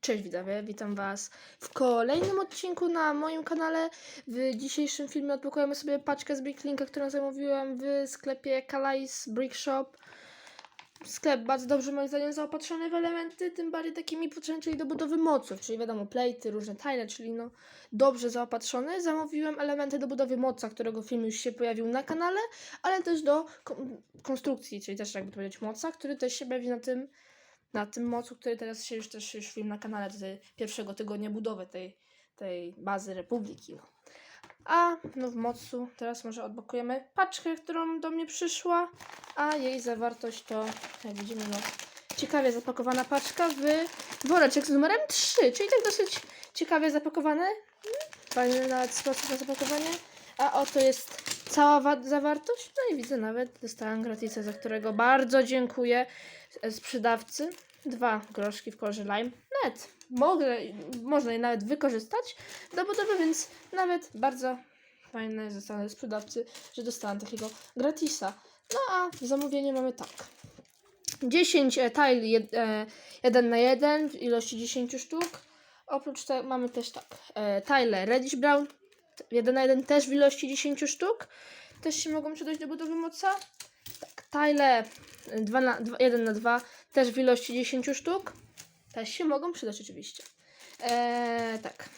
Cześć widzowie, witam was w kolejnym odcinku na moim kanale. W dzisiejszym filmie odblokujemy sobie paczkę z Bricklinka, którą zamówiłem w sklepie Calais Brick Shop. Sklep bardzo dobrze moim zdaniem zaopatrzony w elementy, tym bardziej takimi potrzebnymi, czyli do budowy moców, czyli wiadomo, plejty, różne tile, czyli no dobrze zaopatrzony. Zamówiłem elementy do budowy moca, którego film już się pojawił na kanale, ale też do kon- konstrukcji, czyli też jakby powiedzieć moca, który też się pojawi na tym na tym mocu, który teraz się już też już film na kanale tutaj pierwszego tygodnia budowy tej, tej bazy Republiki. No. A no w mocu teraz może odblokujemy paczkę, którą do mnie przyszła, a jej zawartość to, jak widzimy, no ciekawie zapakowana paczka w woreczek z numerem 3, czyli tak dosyć ciekawie zapakowane. Fajny nawet sposób na zapakowanie. A oto jest cała wa- zawartość. No i widzę nawet dostałam gratisa, za którego bardzo dziękuję e, sprzedawcy. Dwa groszki w kolorze lime. Nawet mogę, można je nawet wykorzystać do budowy, więc nawet bardzo fajne ze sprzedawcy, że dostałam takiego gratisa. No a w zamówieniu mamy tak. 10 e, tile 1 na 1 w ilości 10 sztuk. Oprócz tego mamy też tak. E, tile reddish brown 1 na 1 też w ilości 10 sztuk. Też się mogą przydać do budowy moca. Tak, tile 2 na, 2, 1 na 2 też w ilości 10 sztuk. Też się mogą przydać oczywiście. E, tak.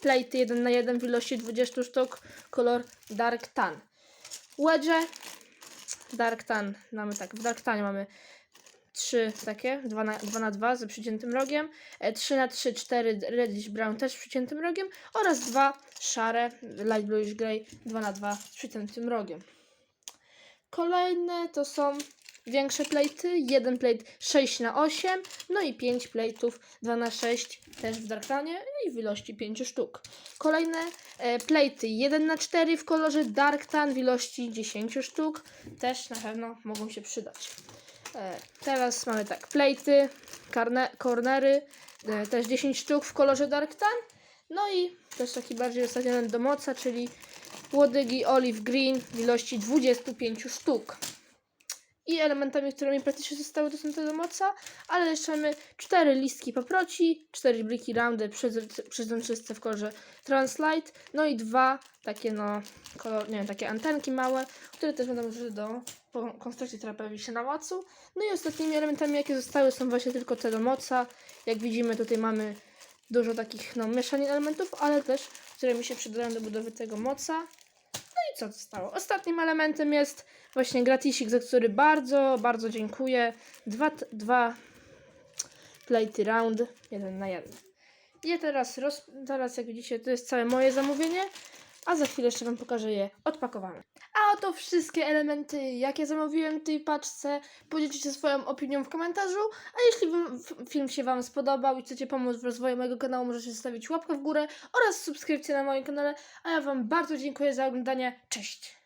Plate 1 na 1 w ilości 20 sztuk. Kolor dark tan. Wedge dark tan. Mamy tak, w dark tanie mamy trzy takie, 2 na, 2 na 2 ze przyciętym rogiem, e, 3 na 3, 4 reddish brown też z przyciętym rogiem oraz dwa szare, light bluish grey, 2 na 2 z przyciętym rogiem. Kolejne to są większe plejty, jeden plate 6 na 8 no i 5 plate'ów 2 na 6 też w darktanie i w ilości 5 sztuk. Kolejne e, plejty 1 na 4 w kolorze dark tan w ilości 10 sztuk, też na pewno mogą się przydać. E, teraz mamy tak, plejty, karne, cornery, e, też 10 sztuk w kolorze dark tan. No i też taki bardziej element do moca, czyli łodygi olive green w ilości 25 sztuk. I elementami, które mi praktycznie zostały dostępne do moca, ale jeszcze mamy 4 listki paproci, 4 bliki roundy przezr- przezroczyste w kolorze Translight, no i dwa takie no, kolor, nie wiem, takie antenki małe, które też będą użyte do konstrukcji, która pojawi się na mocu. No i ostatnimi elementami, jakie zostały, są właśnie tylko te do moca. Jak widzimy, tutaj mamy dużo takich no, mieszanin elementów, ale też, które mi się przydają do budowy tego moca. Co zostało? Ostatnim elementem jest właśnie gratisik, za który bardzo, bardzo dziękuję. Dwa, dwa plate round, jeden na jeden. I teraz, roz, teraz jak widzicie, to jest całe moje zamówienie, a za chwilę jeszcze Wam pokażę je odpakowane. A oto wszystkie elementy, jakie zamówiłem w tej paczce. Podzielcie się swoją opinią w komentarzu. A jeśli film się Wam spodobał i chcecie pomóc w rozwoju mojego kanału, możecie zostawić łapkę w górę oraz subskrypcję na moim kanale. A ja Wam bardzo dziękuję za oglądanie. Cześć!